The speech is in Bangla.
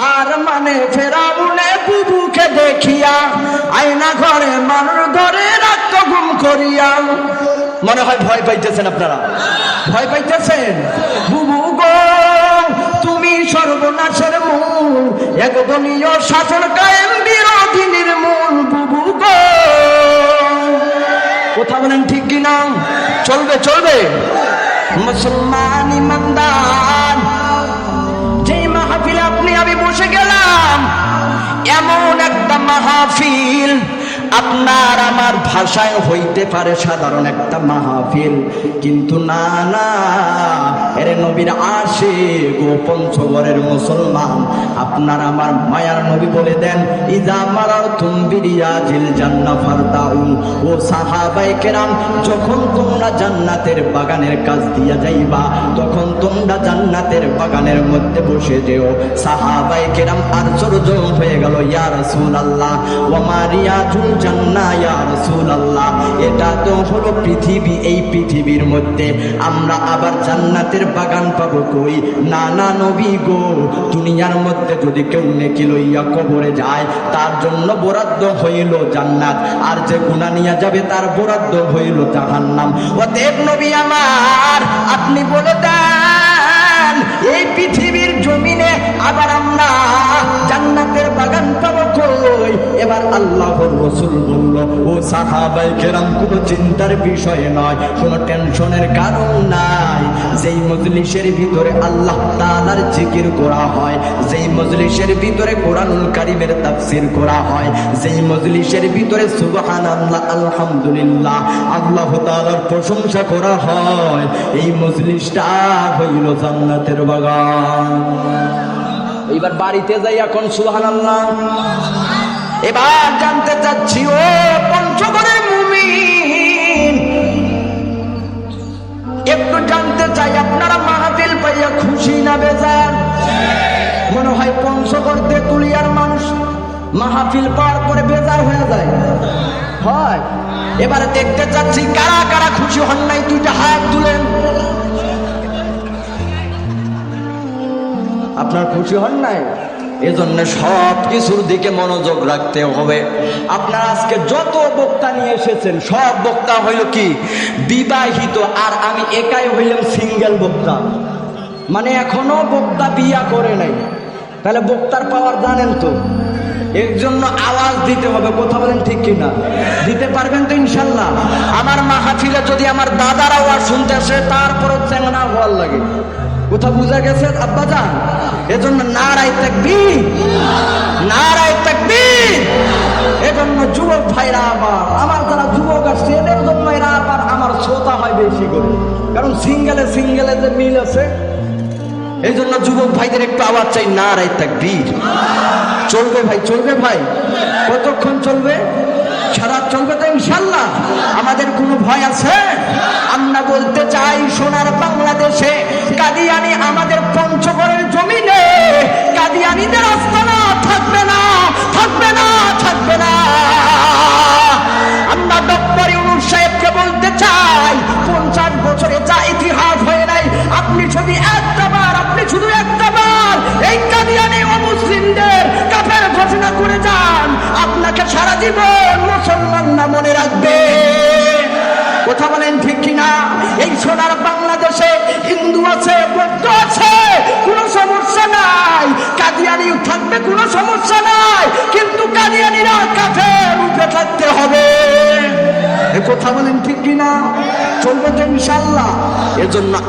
হার মানে ফেরাউনে বুবুকে দেখিয়া, আয়না ঘরে মানুষ ধরে রাত ঘুম করিয়া। মনে হয় ভয় পাইতেছেন আপনারা? ভয় পাইতেছেন? বুবু গো, তুমি সর্বনাশের মূল, একদলীয় শাসন কায়েম বিরোধী নির্মূল বুবু গো। কথা বলেন ঠিক কিনা? চলবে চলবে। মুসলমান ইমানদার। মাহফিল আপনার আমার ভাষায় হইতে পারে সাধারণ একটা মাহফিল। কিন্তু না না, এর নবীর আসে গোপন ছবরের মুসলমান, আপনার আমার মায়ার নবী বলে দেন, ইজা মারার তুমবিরিয়া জিল জান্না ফারদাউন ও সাহাবাই কেরাম, যখন তোমরা জান্নাতের বাগানের কাজ দিয়া যাইবা, তখন তোমরা জান্নাতের বাগানের মধ্যে বসে যেও। সাহাবাই কেরাম আশ্চর্য হয়ে গেল, ইয়া রাসূল আল্লাহ ও মারিয়া এটা তো হলো পৃথিবী, এই পৃথিবীর মধ্যে। আমরা আবার জান্নাতের বাগান পাবো কই? নবী গো, দুনিয়ার মধ্যে যদি কেউ নেকি লইয়া কবরে যায়, তার জন্য বরাদ্দ হইল জান্নাত। আর যে গুণা নিয়ে যাবে, তার বরাদ্দ হইল জাহান্নাম। অতএব নবী আমার, আপনি বলে দেন এবার আল্লাহর রসুল বলল, ও সাহাবাই কেরাম, কোনো চিন্তার বিষয় নয়, কোনো টেনশনের কারণ নাই। যেই মজলিসের ভিতরে আল্লাহ তাআলার জিকির করা হয়, যেই মজলিসের ভিতরে কোরআনুল কারিমের তাফসীর করা হয়, যেই মজলিসের ভিতরে সুবহানাল্লাহ, আলহামদুলিল্লাহ, আল্লাহ তাআলার প্রশংসা করা হয়, এই মজলিসটা হইল জান্নাতের বাগান। এইবার বাড়িতে যাই এখন, সুবহানাল্লাহ। এবার জানতে চাচ্ছি, ও পঞ্চগড়ের মুমিন। একটু জানতে চাই, আপনারা মাহফিল পাইয়া খুশি না বেজার? মনে হয় পঞ্চগড় তেতুলিয়ার মানুষ মাহফিল পরে বেজার হয়ে যায়। হয়। এবারে দেখতে চাচ্ছি, কারা কারা খুশি হন নাই? দুইটা হাত তুলেন। আপনার খুশি হন নাই? এজন্য সব কিছুর দিকে মনোযোগ রাখতে হবে। আপনার আজকে যত বক্তা নিয়ে এসেছেন, সব বক্তা হইল কি? বিবাহিত, আর আমি একাই হইলাম সিঙ্গেল বক্তা। মানে এখনও বক্তা বিয়া করে নাই। তাহলে বক্তার পাওয়ার জানেন তো এর জন্য আওয়াজ দিতে হবে, কথা বলেন ঠিক কিনা? দিতে পারবেন তো ইনশাল্লাহ। আমার মাহফিলে যদি আমার দাদার আওয়াজ শুনতে আসে, তারপরও চেঙ্গনা হওয়ার লাগে। কোথা বুঝা গেছে? আব্বা যান এজন্য নারাই তাকবীর। নারাই তাকবীর। এজন্য যুবক ভাইরা আবার, আমার যারা যুবক আসছে, এদের জন্য এরা আবার আমার শ্রোতা হয় বেশি করে। কারণ সিঙ্গেলে সিঙ্গেলে যে মিল আছে এই জন্য যুবক ভাইদের একটু আওয়াজ চাই নারাই তাকবীর। চলবে ভাই চলবে ভাই। কতক্ষণ চলবে? সারা চলবে তো ইনশাল্লাহ আমাদের কোনো ভয় আছে? আমরা বলতে চাই, সোনার বাংলাদেশে কাদিয়ানি আমাদের পঞ্চগড়ের জমিনে কাদিয়ানিদের আস্তানা থাকবে না থাকবে না থাকবে না। আমরা ডক্টর ইউনুস সাহেবকে বলতে চাই, পঞ্চাশ বছরে যা ইতিহাস হয়ে নাই, আপনি যদি আপনাকে সারা জীবন মুসলমান না মনে রাখবে? কথা বলেন ঠিক কিনা? এই সোনার বাংলাদেশে হিন্দু আছে, বৌদ্ধ আছে, কোনো সমস্যা নাই। কাদিয়ানি থাকবে, কোনো সমস্যা নাই। কিন্তু কাদিয়ানিরা কাফে উঠে থাকতে হবে। এ কথা বলেন ঠিক কিনা? চলবে তো ইনশাল্লাহ এজন্য